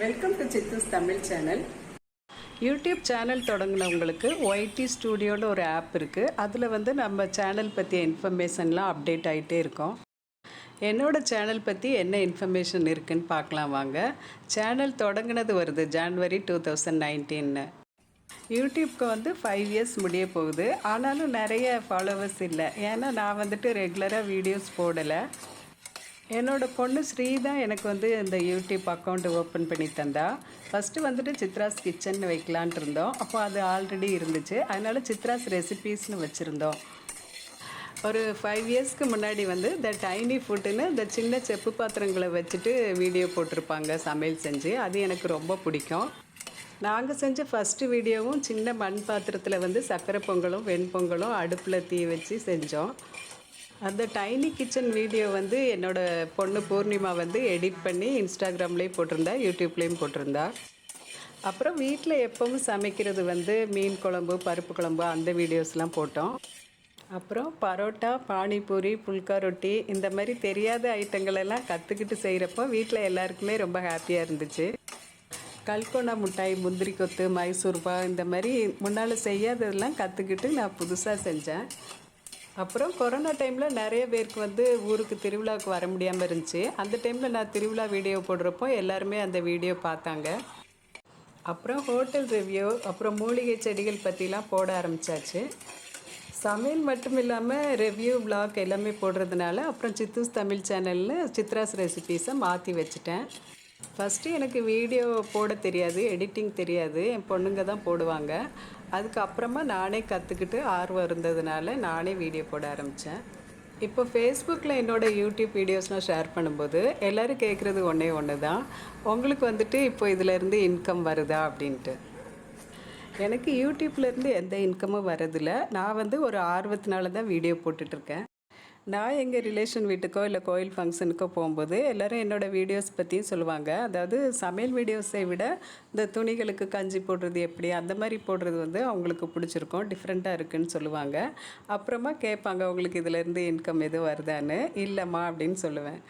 Welcome to Chithu's Tamil channel YouTube channel தொடங்கினவங்களுக்கு YT ஸ்டூடியோன்னு ஒரு app இருக்குது அதில் வந்து நம்ம சேனல் பற்றிய இன்ஃபர்மேஷன்லாம் அப்டேட் ஆகிட்டே இருக்கோம். என்னோடய சேனல் பற்றி என்ன இன்ஃபர்மேஷன் இருக்குன்னு பார்க்கலாம் வாங்க. சேனல் தொடங்கினது வருது ஜான்வரி டூ தௌசண்ட் நைன்டீன்னு யூடியூப்க்கு வந்து ஃபைவ் இயர்ஸ் முடிய போகுது. ஆனாலும் நிறைய ஃபாலோவர்ஸ் இல்லை. ஏன்னா நான் வந்துட்டு ரெகுலராக வீடியோஸ் போடலை. என்னோட பொண்ணு ஸ்ரீ தான் எனக்கு வந்து இந்த யூடியூப் அக்கௌண்ட் ஓப்பன் பண்ணி தந்தா. ஃபஸ்ட்டு வந்துட்டு சித்ராஸ் கிச்சன் வைக்கலான்ட்டு இருந்தோம். அப்போ அது ஆல்ரெடி இருந்துச்சு. அதனால் சித்ராஸ் ரெசிபீஸ்னு வச்சுருந்தோம். ஒரு ஃபைவ் இயர்ஸ்க்கு முன்னாடி வந்து இந்த டைனி ஃபுட்டுன்னு இந்த சின்ன செப்பு பாத்திரங்களை வச்சுட்டு வீடியோ போட்டிருப்பாங்க சமையல் செஞ்சு. அது எனக்கு ரொம்ப பிடிக்கும். நாங்கள் செஞ்ச ஃபஸ்ட்டு வீடியோவும் சின்ன மண் பாத்திரத்தில் வந்து சக்கரை பொங்கலும் வெண்பொங்கலும் அடுப்பில் தீ வச்சு செஞ்சோம். அந்த டைனி கிச்சன் வீடியோ வந்து என்னோடய பொண்ணு பூர்ணிமா வந்து எடிட் பண்ணி இன்ஸ்டாகிராம்லேயும் போட்டிருந்தா யூடியூப்லேயும் போட்டிருந்தா. அப்புறம் வீட்டில் எப்பவும் சமைக்கிறது வந்து மீன் குழம்பு பருப்பு குழம்பு அந்த வீடியோஸ்லாம் போட்டோம். அப்புறம் பரோட்டா பானிபூரி புல்கா ரொட்டி இந்த மாதிரி தெரியாத ஐட்டங்கள் எல்லாம் கற்றுக்கிட்டு செய்கிறப்போ வீட்டில் எல்லாருக்குமே ரொம்ப ஹாப்பியாக இருந்துச்சு. கல்கோனா மிட்டாய் முந்திரி கொத்து மைசூர்பா இந்த மாதிரி முன்னால் செய்யாததெல்லாம் கற்றுக்கிட்டு நான் புதுசாக செஞ்சேன். அப்புறம் கொரோனா டைமில் நிறைய பேருக்கு வந்து ஊருக்கு திருவிழாவுக்கு வர முடியாமல் இருந்துச்சு. அந்த டைமில் நான் திருவிழா வீடியோ போடுறப்போ எல்லாருமே அந்த வீடியோ பார்த்தாங்க. அப்புறம் ஹோட்டல் ரிவ்யூ அப்புறம் மூலிகை செடிகள் பற்றிலாம் போட ஆரம்பித்தாச்சு சமையல் மட்டும் இல்லாமல் ரிவ்யூ vlog எல்லாமே போடுறதுனால அப்புறம் சித்தூஸ் தமிழ் சேனலில் சித்ராஸ் ரெசிபீஸை மாற்றி வச்சுட்டேன். ஃபஸ்ட்டு எனக்கு வீடியோ போட தெரியாது எடிட்டிங் தெரியாது. என் பொண்ணுங்க தான் போடுவாங்க. அதுக்கப்புறமா நானே கற்றுக்கிட்டு ஆர்வம் இருந்ததுனால நானே வீடியோ போட ஆரம்பித்தேன் இப்போ ஃபேஸ்புக்கில் என்னோடய யூடியூப் வீடியோஸ்லாம் ஷேர் பண்ணும்போது எல்லோரும் கேட்குறது ஒன்றே ஒன்று தான் உங்களுக்கு வந்துட்டு இப்போ இதிலேருந்து இன்கம் வருதா அப்படின்ட்டு. எனக்கு யூடியூப்லேருந்து எந்த இன்கமும் வரதில்லை நான் வந்து ஒரு ஆர்வத்தினால தான் வீடியோ போட்டுட்ருக்கேன் நான் எங்கள் ரிலேஷன் வீட்டுக்கோ இல்லை கோயில் ஃபங்க்ஷனுக்கோ போகும்போது எல்லோரும் என்னோடய வீடியோஸ் பற்றியும் சொல்லுவாங்க. அதாவது சமையல் வீடியோஸை விட இந்த துணிகளுக்கு கஞ்சி போடுறது எப்படி அந்த மாதிரி போடுறது வந்து அவங்களுக்கு பிடிச்சிருக்கும் டிஃப்ரெண்ட்டாக இருக்குன்னு சொல்லுவாங்க. அப்புறமா கேட்பாங்க உங்களுக்கு இதிலேருந்து இன்கம் எதுவும் வருதான்னு? இல்லைம்மா அப்படின்னு சொல்லுவேன்.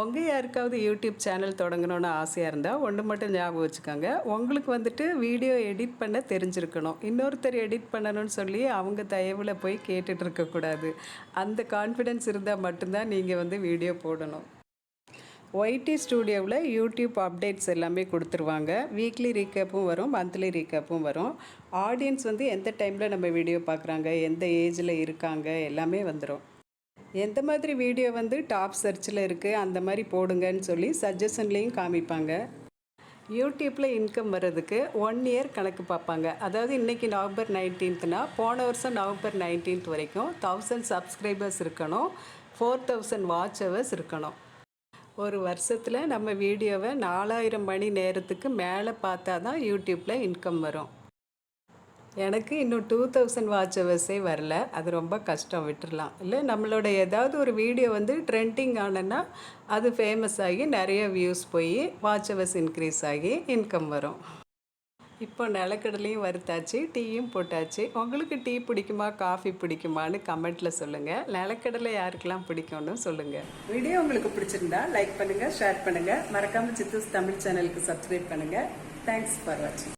உங்கள் யாருக்காவது யூடியூப் சேனல் தொடங்கணும்னு ஆசையாக இருந்தால் ஒன்று மட்டும் ஞாபகம் வச்சுக்கோங்க. உங்களுக்கு வந்துட்டு வீடியோ எடிட் பண்ண தெரிஞ்சிருக்கணும். இன்னொருத்தர் எடிட் பண்ணணும்னு சொல்லி அவங்க தயவில் போய் கேட்டுட்டு இருக்கக்கூடாது அந்த கான்ஃபிடென்ஸ் இருந்தால் மட்டும்தான் நீங்கள் வந்து வீடியோ போடணும். ஒய்டி ஸ்டூடியோவில் யூடியூப் அப்டேட்ஸ் எல்லாமே கொடுத்துருவாங்க. வீக்லி ரீகேப்பும் வரும் மந்த்லி ரீகேப்பும் வரும். ஆடியன்ஸ் வந்து எந்த டைமில் நம்ம வீடியோ பார்க்குறாங்க எந்த ஏஜில் இருக்காங்க எல்லாமே வந்துடும் எந்த மாதிரி வீடியோ வந்து டாப் சர்ச்சில் இருக்குது அந்த மாதிரி போடுங்கன்னு சொல்லி சஜஷன்லேயும் காமிப்பாங்க. யூடியூப்பில் இன்கம் வர்றதுக்கு ஒன் இயர் கணக்கு பார்ப்பாங்க. அதாவது இன்றைக்கி நவம்பர் நைன்டீன்த்னா போன வருஷம் நவம்பர் நைன்டீன்த் வரைக்கும் தௌசண்ட் சப்ஸ்கிரைபர்ஸ் இருக்கணும் ஃபோர் தௌசண்ட் வாட்ச் ஹவர்ஸ் இருக்கணும். ஒரு வருஷத்தில் நம்ம வீடியோவை நாலாயிரம் மணி நேரத்துக்கு மேலே பார்த்தா தான் யூடியூப்பில் இன்கம் வரும். எனக்கு இன்னும் டூ தௌசண்ட் வாட்ச் அவர்ஸே வரல. அது ரொம்ப கஷ்டம் விட்டுடலாம் இல்லை நம்மளோட ஏதாவது ஒரு வீடியோ வந்து ட்ரெண்டிங் ஆனன்னா அது ஃபேமஸ் ஆகி நிறைய வியூஸ் போய் வாட்ச் ஹவர்ஸ் இன்க்ரீஸ் ஆகி இன்கம் வரும். இப்போ நிலக்கடலையும் வறுத்தாச்சு டீயும் போட்டாச்சு. உங்களுக்கு டீ பிடிக்குமா காஃபி பிடிக்குமான்னு கமெண்ட்டில் சொல்லுங்கள் நிலக்கடலை யாருக்கெல்லாம் பிடிக்கும்னு சொல்லுங்கள் வீடியோ உங்களுக்கு பிடிச்சிருந்தா லைக் பண்ணுங்கள் ஷேர் பண்ணுங்கள் மறக்காமல் சித்தூஸ் தமிழ் சேனலுக்கு சப்ஸ்கிரைப் பண்ணுங்கள் தேங்க்ஸ் ஃபார் வாட்சிங்